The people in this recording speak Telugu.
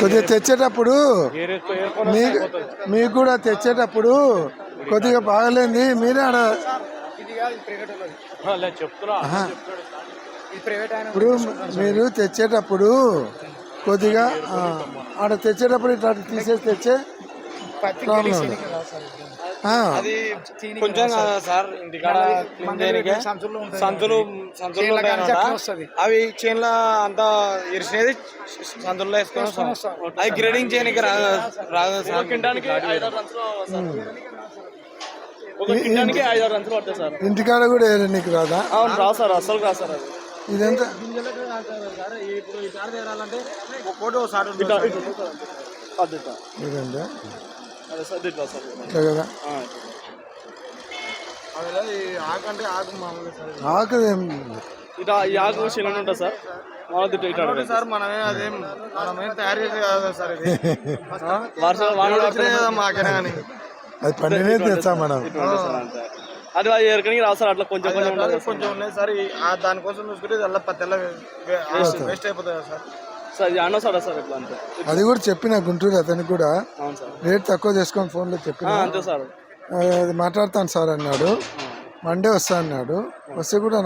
కొద్దిగా తెచ్చేటప్పుడు మీకు మీకు కూడా తెచ్చేటప్పుడు కొద్దిగా బాగలేంది. మీరే ఆడ ఇప్పుడు మీరు తెచ్చేటప్పుడు కొద్దిగా ఆడ తెచ్చేటప్పుడు ఇట్లా తీసేసి తెచ్చే ఆ, కొంచెం సార్ ఇంటికాడ సంచులు సంచులు. అవి చేనుల అంతా ఇరిసినది సంచుల్లో వేసుకొని వస్తాం. అది గ్రేడింగ్ చేయడానికి రాదు రాదు సార్. ఇంటికాడ కూడా నీకు రాదా? అవును రా సార్ అసలు రా సార్ అది. ఇదంతా? ఇప్పుడు ఈ కాడ తేరాలంటే ఒకసారి ఇదంతా అదే సార్. ఇట్లా కదా? ఆకంటే ఆకు ఇట్లా ఈ ఆకు చిన్న ఉంటుంది సార్? మామూలు సార్ మనమే అదేం మనమేం తయారు చేసి కాదు సార్ ఇది. వర్షాలు వానలు మాకే కానీ అది పండినే తెచ్చా మనం. అది ఎరకనికి రావు సార్ అట్లా కొంచెం కొంచెం కొంచెం ఉన్నాయి సార్ దానికోసం చూసుకుంటే అలా తెల్ల వేస్ట్ అయిపోతుంది కదా సార్. సార్ సార్ అంతే. అది కూడా చెప్పిన గుంటూరు అతనికి కూడా. అవును సార్. రేట్ తక్కువ చేసుకొని ఫోన్లో చెప్పిన. ఆ, అంతే సార్. అది మాట్లాడతాను సార్ అన్నాడు. మండే వస్తా అన్నాడు. వస్తే కూడా